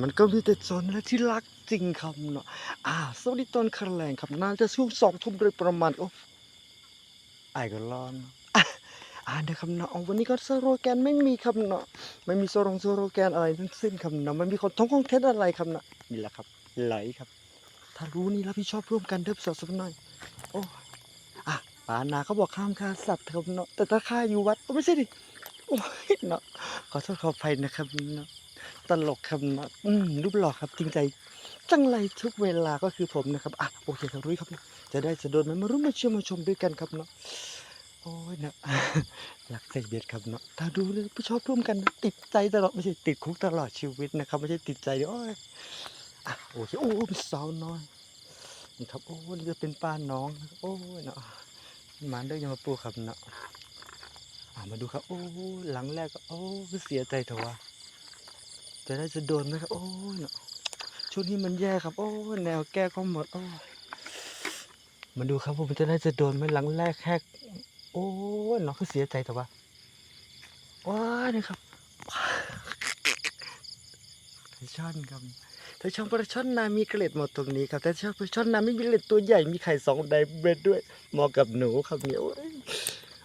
มันก็มีแต่จนและที่รักจริงครับเนาะอ่าสวัสดีตอนคาแรงครับ น่าจะช่วงสองทุ่มโดยประมาณโอ้ไอ้ายก็ร้อนอ่าเดี๋ยวครับเนาะวันนี้ก็สโลแกนไม่มีครับเนาะไม่มีโซโลงโซโลแกนอะไรทั้งสิ้นครับเนาะไม่มีคนท้องของเท็จอะไรครับเนาะนี่แหละครับ ไหลครับ ถ้ารู้นี่รับผิดชอบร่วมกันเด้อสาวสักหน่อยโอ้อะปานาเขาบอกห้ามฆ่าสัตว์ครับเนาะแต่ถ้าฆ่าอยู่วัดก็ไม่ใช่ดิโอ้ยเนาะขอโทษขออภัยนะครับเนาะ ตลกครับเนาะอืมรูปหล่อครับจริงใจจังไรทุกเวลาก็คือผมนะครับอะโอเคครับรู้ครับ จะได้จะโดนไหมมารู้มาเชื่อมาชมด้วยกันครับเนาะโอ้ยนะหลักใจเบียดครับเนาะถ้าดูเลยผู้ชอบร่วมกันนะติดใจตลอดไม่ใช่ติดคุกตลอดชีวิตนะครับไม่ใช่ติดใจเดี๋ยวโอ้ยอะโอเคโอ้เป็นสาวน้อยนี่ครับโอ้นี่จะเป็นป้าน้องโอ้ยเนาะหมานเด้อยังมาปูครับเนาะมาดูครับ โอ้หลังแรกก็โอ้เสียใจเถอะวะ จะได้จะโดนไหมครับ โอ้ยเนาะช่วงนี้มันแย่ครับ โอ้แนวแก้ก็หมดโอ้ยมาดูครับผมจะได้จะโดนไหมหลังแรกแค่โอ้ยน้องคือเสียใจแต่ว่าว้ายนะครับไทช่อนครับถ้าช่องปลาช่อนนามีเกล็ดหมดตรงนี้ครับแต่ช่องปลาช่อนนาไม่มีเกล็ดตัวใหญ่มีไข่สองไดเบรดด้วยเหมาะกับหนูครับเนี่ยโอ้ย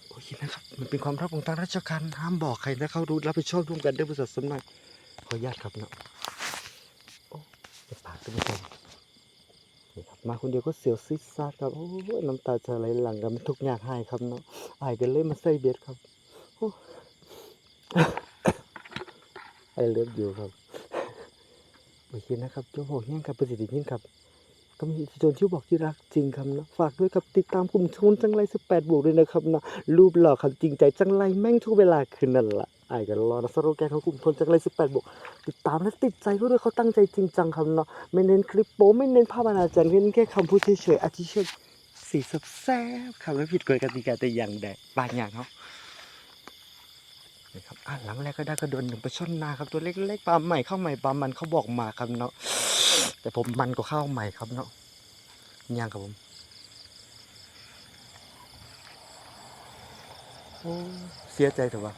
โอเคนะครับมันเป็นความรับของทางราชการห้ามบอกใครนะเขารู้รับผิดชอบร่วมกันด้วยบริษัทสำนัก ขออนุญาตครับเนาะจะปากท่านผู้มนี่ครับมาคนเดียวก็เสียวซิดซาดครับโอ้ยน้ำตาจะไหลหลังกันมันทุกอย่างให้ครับเนาะอายกันเลยมาใส่เบ็ดครับโอ้ไอเลิฟอยู่ครับโอเคนะครับเจ้าของเฮี้ยงครับประสิทธิ์ยิ่งครับก็มีจนที่บอกที่รักจริงครับเนาะฝากด้วยครับติดตามกลุ่มชนจังไรสิบแปดบวกด้วยนะครับเนาะรูปหล่อครับจริงใจจังไรแม่งทุกเวลาคืนนั่นละ อากันรอนะสโลแกนของกลุ่มชนจังไรสิบแปดบวกติดตามและติดใจเขาด้วยเขาตั้งใจจริงจังครับเนาะไม่เน้นคลิปโป๊ไม่เน้นภาพอนาจารย์เน้นแค่คำพูดเฉยๆอาทิเช่นสีสับแซ่บคำไม่ผิดกฎกติกาแต่อย่างใดบางอย่างเขาครับอะหลังแรกก็ได้กระโดนหนึ่งไปช่อนนาครับตัวเล็กๆปลาใหม่เข้าใหม่ปลามันเขาบอกมาครับเนาะแต่ผมมันก็เข้าใหม่ครับเนาะย่างครับผมเสียใจแต่ว่า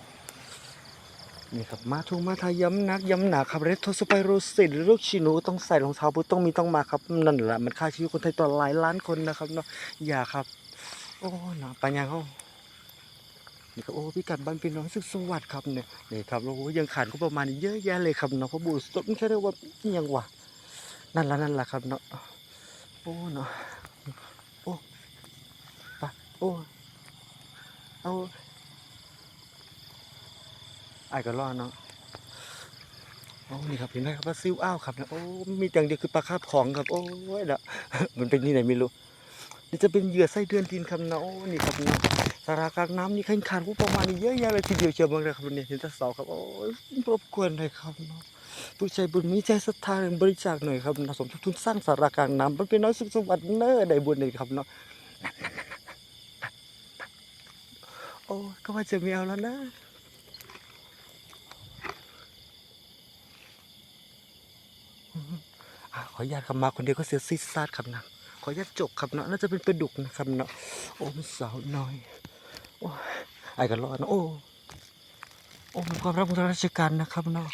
นี่ครับมาทูมาทาย้ำนักย้ำหนาครับเรดโทสไปโรสิตลูกชินูต้องใส่รองเท้าบูทต้องมีต้องมาครับนั่นแหละมันฆ่าชีวิตคนไทยต่อหลายล้านคนนะครับเนาะอย่าครับ โอ้หนาปัญญาเขานี่ครับโอ้พี่กัดบ้านพี่น้องสุขสวัสดิ์ครับเนี่ยนี่ครับโอ้ยังขาดก็ประมาณเยอะแยะเลยครับเนาะเพราะบูสดไม่ใช่ได้ว่ายังวะนั่นละนั่นละครับเนาะโอ้เนาะโอ้ไปะโอ้เอา ไอ้ก็รอดเนาะโอ้นี่ครับเห็นไหมครับว่าซิวอ้าวครับนะโอ้มีอย่างเดียวคือปลาคาบของครับ โอ้ยละมันเป็นที่ไหนไม่รู้นี่จะเป็นเหยื่อไส้เดือนดินครับนะโอ้นี่ครับนะสารากลางน้ำนี่ขันขานผู้ประมาณนี้เยอะแยะเลยทีเดียวเชียวเมืองเลยครับวันนี้เห็นต่เสาครับโอ้ยรบกวนเลยครับเนาะผู้ใจบุญมีใจศรัทธาบริจาคหน่อยครับนะสมทบทุนสร้างสารากลางน้ำมันเป็นน้อยสุขสวัสดิ์เนอได้บุญเลยครับเนาะโอ้ก็ว่าจะไม่เอาแล้วนะ อะขออนุญาตครับมาคนเดียวก็เสียซิดซาดครับนะขออนุญาตจบครับเนาะน่าจะเป็นปลาดุกนะครับเนาะโอ้มสาวน้อยโอ้ไอ้กันรอดนะโอ้โอ้เป็นความรับของทางราชการนะครับเนาะ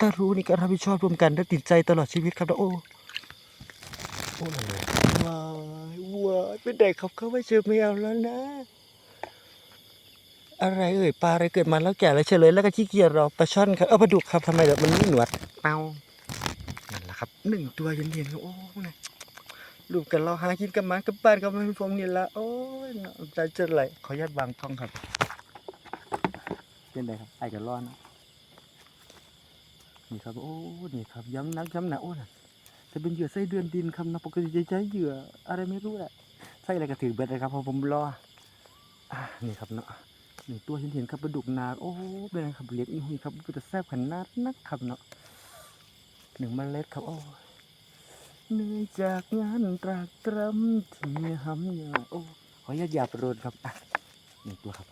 ถ้ารู้นี่ก็รับผิดชอบร่วมกันและติดใจตลอดชีวิตครับนะโอ้โอ้อะไรว้ายว้ายเป็นเด็กครับเขาไม่เจอไม่เอาแล้วนะ อะไรเอ่ยปลาอะไรเกิดมาแล้วแก่แล้วเฉลยแล้วก็ขี้เกียจรอปลาช่อนครับเออปลาดุกครับทำไมแบบมันไม่หนวดเปา ครับหนึ่งตัวเย็นๆครับโอ้นะลูกกันเราหากินกับหมากับบ้านกับมันผมนี่ละโอ้ยน่าใจจะไหลขออนุญาตวางกล้องครับเป็นไงครับไอ้กันร้อนนะนี่ครับโอ้นี่ครับย้ำนักย้ำหนาโอ้น่ะจะเป็นเหยื่อไส้เดือนดินครับนะปกติจะใช้เหยื่ออะไรไม่รู้แหละไส้อะไรก็ถือเบ็ดเลยครับพอผมรออนี่ครับเนาะหนึ่งตัวเห็นๆครับปลาดุกนาโอ้เป็นไงครับเลี้ยงอีหุยครับเป็นต่แซ่บขนาดนักครับเนาะ หนึ่งเมล็ดครับโอ้เหนื่อยจากงานตรากตรำที่หำยาโอ้ขออนุญาตหยาบโรนครับอะหนึ่งตัวครับ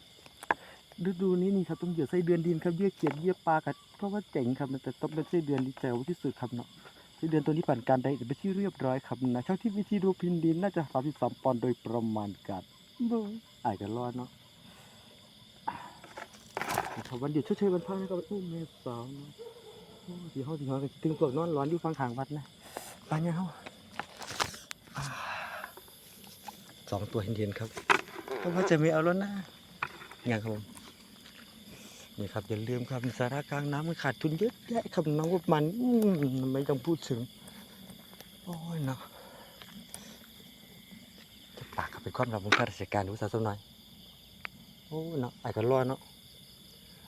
ฤดูนี้นี่ครับต้องเหยื่อไส้เดือนดินครับเยื่อเขียดเยื่อปลากัดเพราะว่าเจ๋งครับแต่ต้องเป็นไส้เดือนที่แจ๋วที่สุดครับเนาะไส้เดือนตัวนี้ผ่านการไดเอทเป็นที่เรียบร้อยครับนะช่าที่วิธีดูพินดินน่าจะสามสิบสามปอนด์โดยประมาณกันบูอาจจะรอดเนาะครับวันหยุดชดเชยวันพักนะครับโอ้แม่สาวเนาะ สีห้องสีห้องก็สิตึงพวกนอนร้อนอยู่ฟังขางวัดนะไปเนี่ยเฮาอ่าสองตัวเห็นๆครับเพราะว่าจะไม่เอาแล้วนะอย่างครับผมนี่ครับอย่าลืมครับสาระกลางน้ำมันขาดทุนเยอะแยะครับน้องว่ามันอืมไม่ต้องพูดถึงโอ้ยเนาะจะปากกับเป็นความลับของข้าราชการรู้สักสักหน่อยโอ้เนาะไอ้กันรอดเนาะ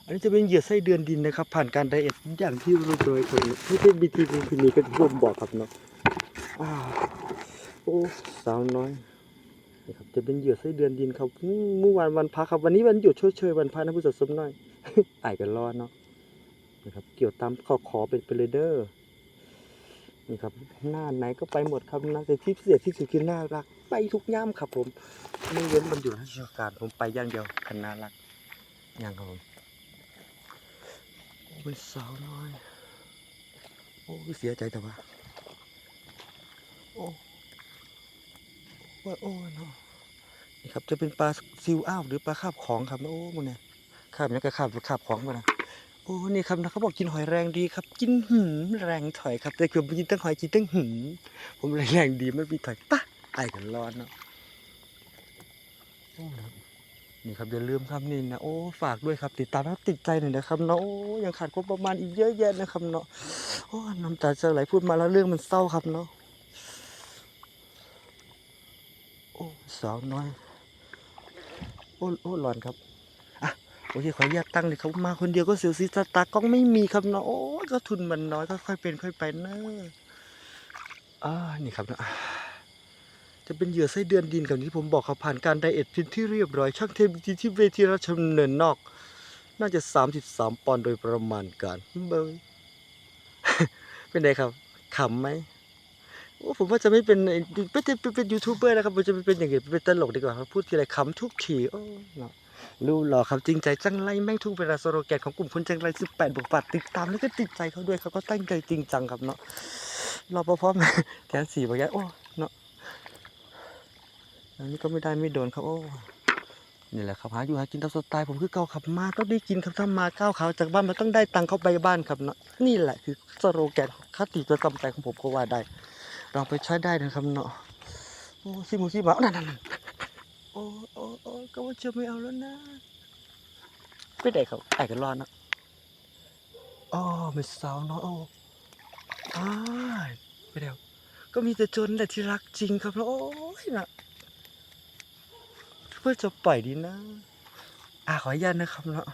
อันนี้จะเป็นเหยื่อไส้เดือนดินนะครับ ผ่านการไดเอทอย่างที่เรียบร้อยครับไม่ใช่บีทีเป็นพินีก็ที่ผมบอกครับเนาะอ้าวโอ้สาวน้อยนี่ครับจะเป็นเหยื่อไส้เดือนดินครับเมื่อวานวันพักครับ วันนี้วันหยุดชดเชยวันพระนะผู้สัตว์สมน้อยไอ้กันรอดเนาะนะครับเกี่ยวตามขอขอเป็นเปเรเดอร์นี่ครับหน้าไหนก็ไปหมดครับนะแต่ที่พิเศษที่สุดคือน่ารัก ไปทุกย่ามครับผมไม่เว้นวันหยุดราชการผมไปอย่างเดียวคันน่ารักอย่างครับผม โอ้เป็นสาวน้อย โอ้เสียใจแต่ว่า โอ้ว่าโอ้เนาะนี่ครับจะเป็นปลาซิวอ้าวหรือปลาคาบของครับโอ้มันเนี่ยคาบเนี่ยก็คาบคาบของมันะโอ้นี่ครับนะเขาบอกกินหอยแรงดีครับ กินหืมแรงถอยครับ แต่คือกินตั้งหอยกินตั้งหืมผมแรงดีไม่มีถอยปะไอ้กันร้อนเนาะโอ้ครับ นี่ครับอย่าลืมครับนี่นะโอ้ฝากด้วยครับ ติดตามแล้วติดใจหน่อยนะครับเนาะโอ้ยังขาดงบประมาณอีกเยอะแยะนะครับเนาะโอ้น้ำตาจะไหลพูดมาแล้วเรื่องมันเศร้าครับเนาะโอ้สาวน้อยโอ้โอ้ร้อนครับโอเคขออนุญาตตั้งเลยครับมาคนเดียวก็เสียวซีสตาร์กล้องไม่มีครับเนาะโอ้ก็ทุนมันน้อยก็ค่อยเป็นค่อยไปเนอะอ่านี่ครับนะ จะเป็นเหยื่อไส้เดือนดินกับที่ผมบอกครับผ่านการไดเอทเป็นที่เรียบร้อยช่างเทพวิธีที่เวทีราชดำเนินนอก น่าจะ 33 ปอนด์โดยประมาณการเบยเป็นไงครับขำไหมโอ้ผมว่าจะไม่เป็นไอ้ไม่ได้เป็นเป็นยูทูบเบอร์นะครับผมจะไปเป็นอย่างอื่นเป็นตลกดีกว่าครับพูดทีไรขำทุกทีโอ้เนาะรู้หรอครับจริงใจจังไรแม่งทุกเวลาสโลแกนของกลุ่มคนจังไร18บวกปัดติดตามแล้วก็ติดใจเขาด้วยเขาก็ตั้งใจจริงจังครับเนาะรอปภมแกนสี่บอกแกโอ้ อันนี้ก็ไม่ได้ไม่โดนครับโอ้นี่แหละครับหาอยู่หากินตามสไตล์ผมคือเก่าขับมาต้องได้กินครับถ้ามาก้าวขาจากบ้านมันต้องได้ตังค์เข้าไปบ้านครับเนาะนี่แหละคือสโลแกนคติประจำใจของผมก็ว่าได้ลองไปใช้ได้นะครับเนาะโอ้ขี้มูขี้หมานั่นนั่นนั่นโอ้โอ้โอ้ก็ว่าจะไม่เอาแล้วนะไม่ได้ครับไอ้กันรอดนะอ๋อไม่สาวเนาะโอ้อ้าไม่ได้ครับก็มีแต่จนแหละที่รักจริงครับแล้วโอ้ยนะ พื่อจะปล่อยดีนะ อ่าขออนุญาตนะครับเนาะ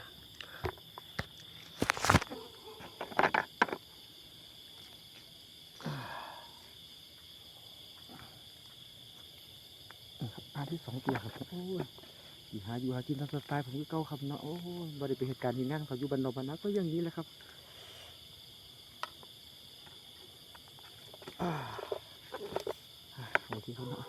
อาที่สองตัวครับโอ้ยอยู่หาอยู่หากินตามสไตล์ผมก็เก่าครับเนาะโอ้ยบริเป็นเหตุการณ์ที่งานเขาอยู่บันนอบันนาก็อย่างนี้แหละครับอ่าอ่าโอเคครับเนาะ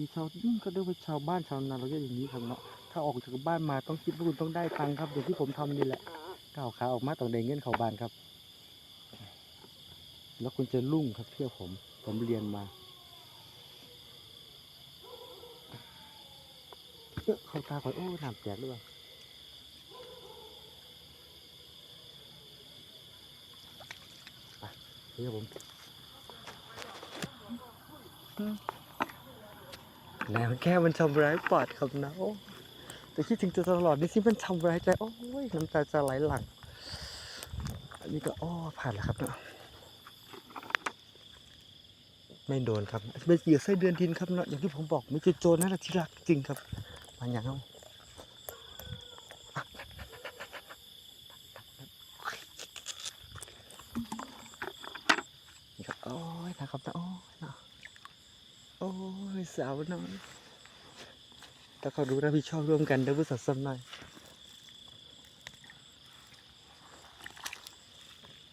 นี่ชาวก็เรียกว่าชาวบ้านชาวนาเราเรียกอย่างนี้ครับเนาะถ้าออกจากบ้านมาต้องคิดว่าคุณต้องได้ตังค์ครับอย่างที่ผมทำนี่แหละก้าวขาออกมาต้องได้เงินเข้าบ้านครับ แล้วคุณจะรุ่งครับเชื่อผม ผมเรียนมาเข้าตาก่อนโอ้น้ำแตกด้วยว่ะไปเดี๋ยวผมอืม แล้ว แค่มันทำร้ายปอดครับนะโอ้แต่คิดถึงจะตลอดนี่สิมันทำร้ายใจโอ้ยน้ำตาจะไหลหลังอันนี้ก็อ้อผ่านแล้วครับเนาะไม่โดนครับเป็นเหยื่อไส้เดือนดินครับเนาะอย่างที่ผมบอกไม่ใช่โจรนะที่รักจริงครับมาอย่างเอานี่ครับโอ้ยนะครับนะโอ้ยนะ สาวน้อยถ้าเขาดูรับผิดชอบร่วมกันเดี๋ยวผู้สัตว์สำนาย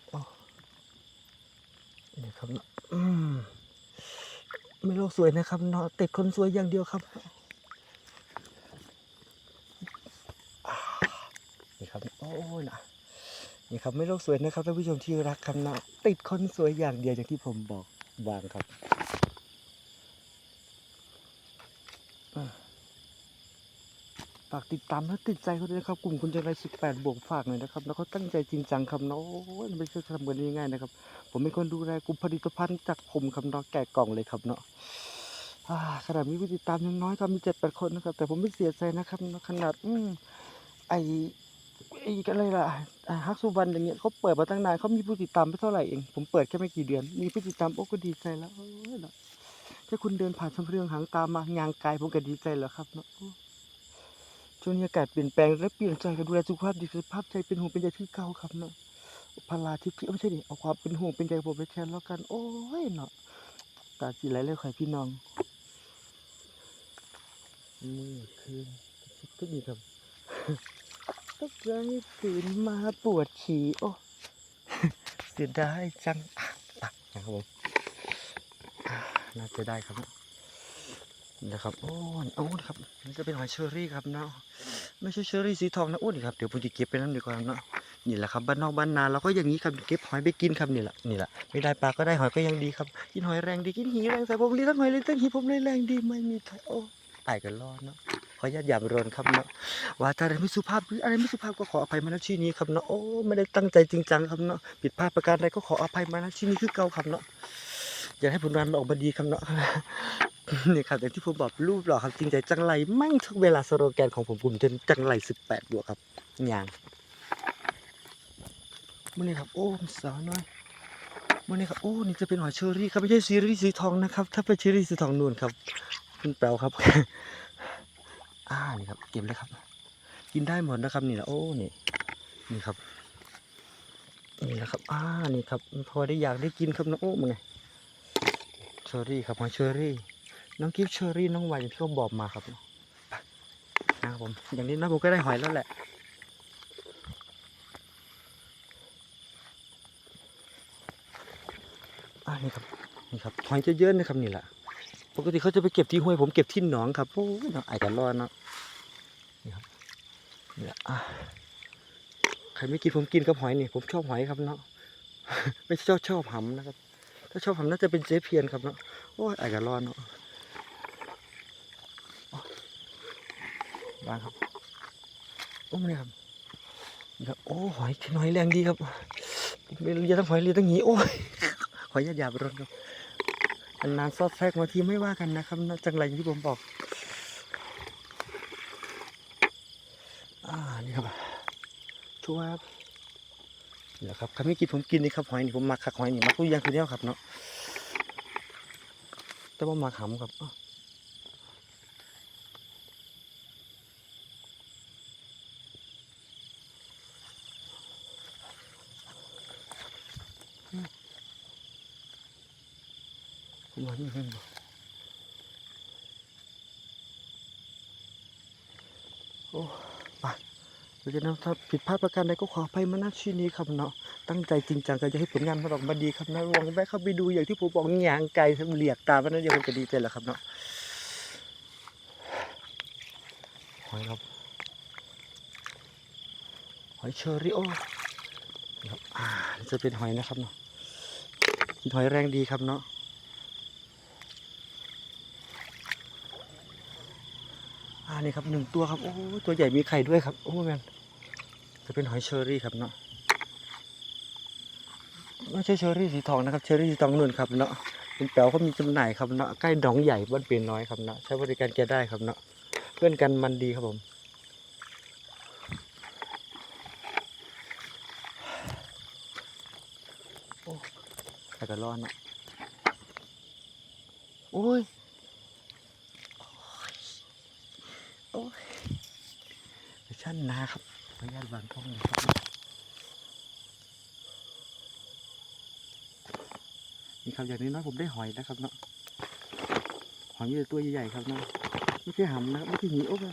โอ้นี่ครับมไม่โลกสวยนะครับเนาะติดคนสวยอย่างเดียวครับนี่ครับโอ้ยนะนี่ครับไม่โลกสวยนะครับท่านผู้ชมที่รักครับนะติดคนสวยอย่างเดียวอย่างที่ผมบอกวางครับอะไปาก ติดตามและติดใจเขาด้วยนะครับ กลุ่มคนใจไรสิบแปดบวกฝากหน่อยนะครับ แล้วเขาตั้งใจจริงจังครับเนาะโอ้ยไม่ใช่ทำกันง่ายๆนะครับ ผมเป็นคนดูแลกลุ่มผลิตภัณฑ์จากผมครับเนาะแกะกล่องเลยครับเนาะขนาดมีผู้ติดตามยังน้อยครับมีเจ็ดแปดคนนะครับ แต่ผมไม่เสียใจนะครับ ขนาดอืมไอไอ้อะไรล่ะอ่าฮักสุวรรณอย่างเงี้ยเขาเปิดมาตั้งนานเขามีผู้ติดตามไม่เท่าไหร่เอง ผมเปิดแค่ไม่กี่เดือน มีผู้ติดตามโอ้ก็ดีใจแล้วเนาะแค่คุณเดินผ่านชมเรื่องหางตามมางานกายผมก็ดีใจแล้วครับเนาะ ช่วงนี้อากาศเปลี่ยนแปลงและเปลี่ยนใจกันดูแลสุขภาพดีสุขภาพใจเป็นห่วงเป็นใยที่เก่าครับเนาะพลาทิพย์ที่ไม่ใช่ดิเอาความเป็นห่วงเป็นใยผมไปแทนแล้วกัน โอ้ยเนาะตาสีไหลเลยค่ะพี่น้องนี่คือก็ดีครับก็ใจตื่นมาปวดฉี่โอ้เสียดายจังอะตักนะครับผมอ่าน่าจะได้ครับ นะนะครับโอ้นโอ้นครับนี่จะเป็นหอยเชอรี่ครับเนาะไม่ใช่เชอรี่สีทองนะโอ้นครับเดี๋ยวผมจะเก็บไปนั่นดีกว่าเนาะนี่แหละครับบ้านนอกบ้านนาเราก็อย่างนี้ครับเก็บหอยไปกินครับนี่แหละนี่แหละไม่ได้ปลาก็ได้หอยก็ยังดีครับกินหอยแรงดีกินหีแรงแต่ผมเลี้ยงหอยเลี้งหีผมเลยแรงดีไม่มีใครโอ้ตายกันรอดเนาะขออนุญาตอย่าบรนครับเนาะว่าถ้าอะไรไม่สุภาพหรืออะไรไม่สุภาพก็ขออภัยมาณที่นี้ครับเนาะโอ้ไม่ได้ตั้งใจจริงจังครับเนาะผิดพลาดประการใดก็ขออภัยมาณที่นี้คือเก่าครับเนาะอยากให้ผลงานมันออกมาดีครับเนาะ นี่ครับอย่างที่ผมบอกรูปหล่อครับจริงใจจังไรแม่งทุกเวลาสโลแกนของผมผมจะจังไรสิบแปดบวกครับอย่างมื่อนี้ครับโอ้สาวน้อยมื่อนี้ครับโอ้นี่จะเป็นหอยเชอรี่ครับไม่ใช่ซีรีส์สีทองนะครับ ถ้าเป็นซีรีส์สีทองนูนครับเป็นแปลวครับอ่านี่ครับเก็บเลยครับ กินได้หมดนะครับนี่แหละโอ้นี่นี่ครับนี่แหละครับอ่านี่ครับพอได้อยากได้กินครับนะโอ้มึงไงเชอรี่ครับหอยเชอรี่ น้องกิฟต์เชอรี่น้องวายอย่างที่เขาบอกมาครับนะครับผมอย่างนี้นะผมก็ได้หอยแล้วแหละอ่านี่ครับนี่ครับหอยเยอะๆนะครับนี่แหละปกติเขาจะไปเก็บที่ห้วยผมเก็บที่หนองครับโอ้ยไอ้กันรอดเนาะนี่ครับนี่แหละใครไม่กินผมกินกับหอยนี่ผมชอบหอยครับเนาะไม่ใช่ชอบชอบหำนะครับ ถ้าชอบหำน่าจะเป็นเจ๊เพียนครับเนาะโอ้ยไอ้กันรอดเนาะอ๋อวาง ครับโอ้นี่ครับนี่ครับโอ้หอยนหอยแรงดีครับเรียกทั้งหอยเรียกทั้งหีโอ้ยขออย่าหยาบร้อนครับอันนานซอดแทรกมาทีไม่ว่ากันนะครับนะจังไรอย่างที่ผมบอกอ่านี่ครับชัวร์ครับนี่แหละครับครไม่กินผมกินนี่ครับหอยนี่ผมมาขักหอยนี่มาทุกอย่างทีเดียครับเนาะแต่ว่ามาขำครับ อ้าวผมว่านี่เห็นบ่โอ้ไปเพราะฉะนั้นถ้าผิดพลาดประการใดก็ขออภัยมาณที่นี้ครับเนาะตั้งใจจริงจังก็จะให้ผลงานมันออกมาดีครับนะลองแวะเข้าไปดูอย่างที่ผมบอกหยางไก่ทำเหลียกตาวันนั้นเดียวผมจะดีใจแล้วครับเนาะหอยครับหอยเชอรี่โอ้นี่ครับอ่าจะเป็นหอยนะครับเนาะกินหอยแรงดีครับเนาะ อ่านี่ครับหนึ่งตัวครับ โอ้ตัวใหญ่มีไข่ด้วยครับ โอ้แมนจะเป็นหอยเชอรี่ครับเนาะไม่ใช่เชอรี่สีทองนะครับ เชอรี่สีทองนุ่นครับเนาะเป็นแป๋วเขามีจำหน่ายครับเนาะใกล้หนองใหญ่บ้านเปลี่ยนน้อยครับเนาะใช้บริการแกได้ครับเนาะเพื่อนกันมันดีครับผมโอ้แต่ก็ร้อนเนาะโอ้ยโอ้ย โอ้ยชั้นนาครับขออนุญาตวางกล้องครับนี่ครับอย่างนี้น้อยผมได้หอยนะครับเนาะหอยมีแต่ตัวใหญ่ๆครับเนาะไม่ใช่หำนะครับไม่ใช่หนีโอ้โห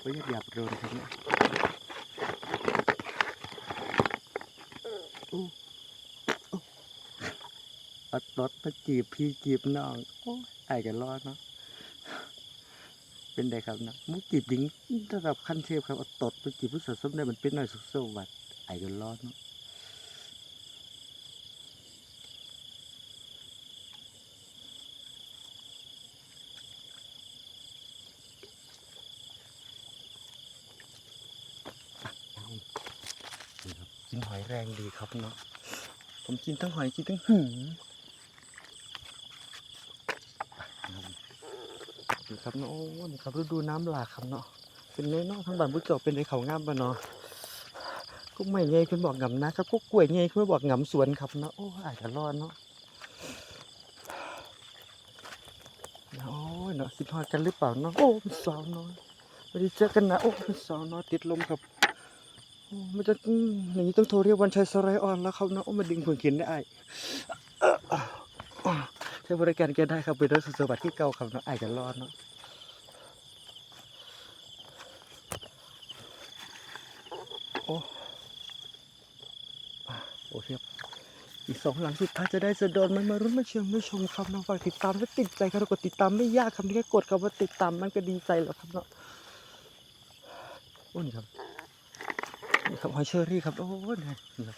ขอหยาบหยาบโดนครับเนี่ยโอ้โอ้ปัดรถมาจีบพี่จีบน้องโอ้ยไอ้กันรอดเนาะ เป็นได้ครับนะมุกจีบหญิงถ้ากับขั้นเทพครับตดมุกจีบผู้สาวสมได้มันเป็นหน่อยสุขสวัสดิ์ไอ้กันร้อนเนาะกินหอยแรงดีครับเนาะผมกินทั้งหอยกินทั้งหืม ครับเนาะโอ้นี่ครับฤดูน้ำหลากครับเนาะเป็นไงเนาะทั้งบ้านผู้เจบเป็นไงเขางามปะเนาะกุ๊กไม่ไงเพิ่นบอกงำนะครับกุ๊กกล้วยไงเพิ่นบอกงำสวนครับเนาะโอ้อาจจะร้อนเนาะโอ้ยเนาะคิดฮอดกันหรือเปล่าเนาะโอ้เป็นสาวน้อยไม่ได้เจอกันนะโอ้เป็นสาวน้อยติดลมครับโอ้มันจะอืมอย่างนี้ต้องโทรเรียกวันชัยสไลออนแล้วครับเนาะโอ้มาดึงผลเขียนได้ไอ้ใช้บริการแกได้ครับเป็นรถสวัสดิ์ที่เก่าครับเนาะไอ้กันรอดเนาะโอ้อะโอเคครับ อีกสองหลังสุดท้ายจะได้จะโดนมันมารุ้นมาเชียงไม่ชมครับน้องฝากติดตามและติดใจครับกดติดตามไม่ยากครับแค่กดคำว่าติดตามมันก็ดีใจแล้วครับเนาะโอ้นครับนี่ครับหอยเชอรี่ครับโอ้ยนี่ครับ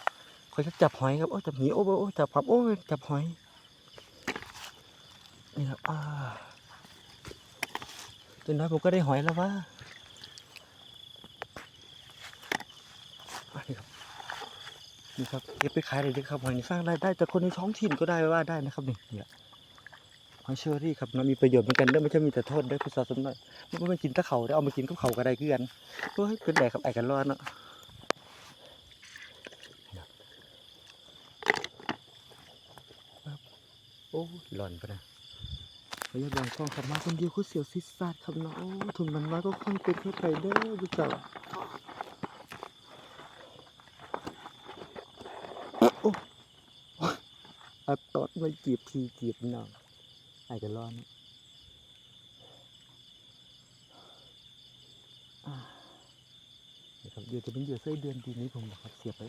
คอยจะจับหอยครับโอ้จับหมีโอ้โอ้จับครับโอ้จับหอยนี่ครับอ่าจนน้อยผมก็ได้หอยแล้วว่านี่ครับ นี่ครับเก็บไปขายเลยดีครับหอยนี่สร้างรายได้แต่คนในท้องถิ่นก็ได้ว่าได้นะครับนี่เนี่ยหอยเชอรี่ครับเนะมีประโยชน์เหมือนกันเด้อไม่ใช่มีแต่โทษเด้อคุณสาวสมน้อยไม่ไม่กินตะเขาได้เอามากินกับเขาก็ได้คือกันเฮ้ยเป็นแดกกับไอ้กันร้อดเนาะโอ้หล่อนปะนะพยาบาลกองขับมาคนเดียวคือเสียวซิดซาดครับเนาะโอ้ทุนมันน้อยก็ค่อยเป็นค่อยไปเด้อพี่เจ้าอ้โอ้ อาตอดไม่จีบทีจีบน้องอ้กันร้อนนะเดี๋ยวครับเดี๋ยวจะเป็นเหยื่อไส้เดือนดีนี้ผมบอกครับเสียบไป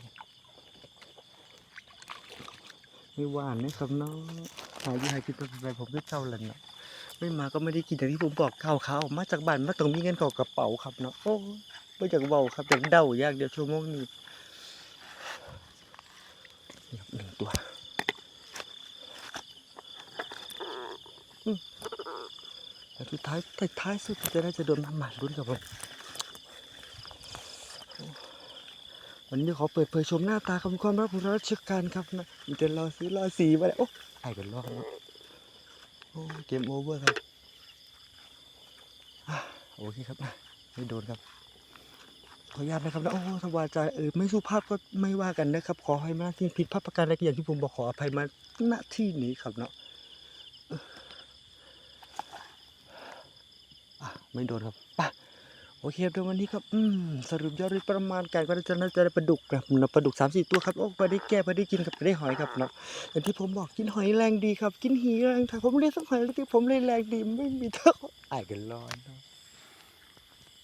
ไม่หวานนะครับน้องหายยู่หายกินไปผมก็เจ้าและเนาะไม่มาก็ไม่ได้กินอย่างที่ผมบอกข่าวข่าออกมาจากบ้านมาต้องมีเงินเก่ากระเป๋าครับเนาะโอ้ไม่จากเบาครับจากเดายากเดี๋ยวชั่วโมงนี้นี่ครับหนึ่งตัวอืมแต่ สุดท้ายท้ายท้ายสุดจะได้จะโดนทำหมันรุ่นกับผมวันนี้ขอเปิดเผยชมหน้าตาของความรักของราชการครับนะมีแต่รอซื้อรอสีมาแล้วโอ้ไอ้กันรอดแล้วโอ้เกมโอเวอร์ครับโอเคครับนะไม่โดนครับ ขออนุญาตนะครับนะโอ้ถ้าวาจเออไม่สุภาพก็ไม่ว่ากันนะครับ ขอให้มาที่ผิดพลาดประการใดอย่างที่ผมบอกขออภัยมาณที่นี้ครับเนาะเอออะ ไม่โดนครับป่ะโอเคครับเดี๋ยววันนี้ครับอืมสรุปยอดประมาณการก็จะน่าจะได้ปลาดุกครับนะปลาดุกสามสี่ตัวครับโอ้ไปได้แก้ไปได้กินกับไปได้หอยครับเนาะอย่างที่ผมบอกกินหอยแรงดีครับ กินหีแรงถ้าผมเรียกสักหอยแล้วที่ผมเล่นแรงดีไม่มีเท่าไอ้กันร้อนเนาะ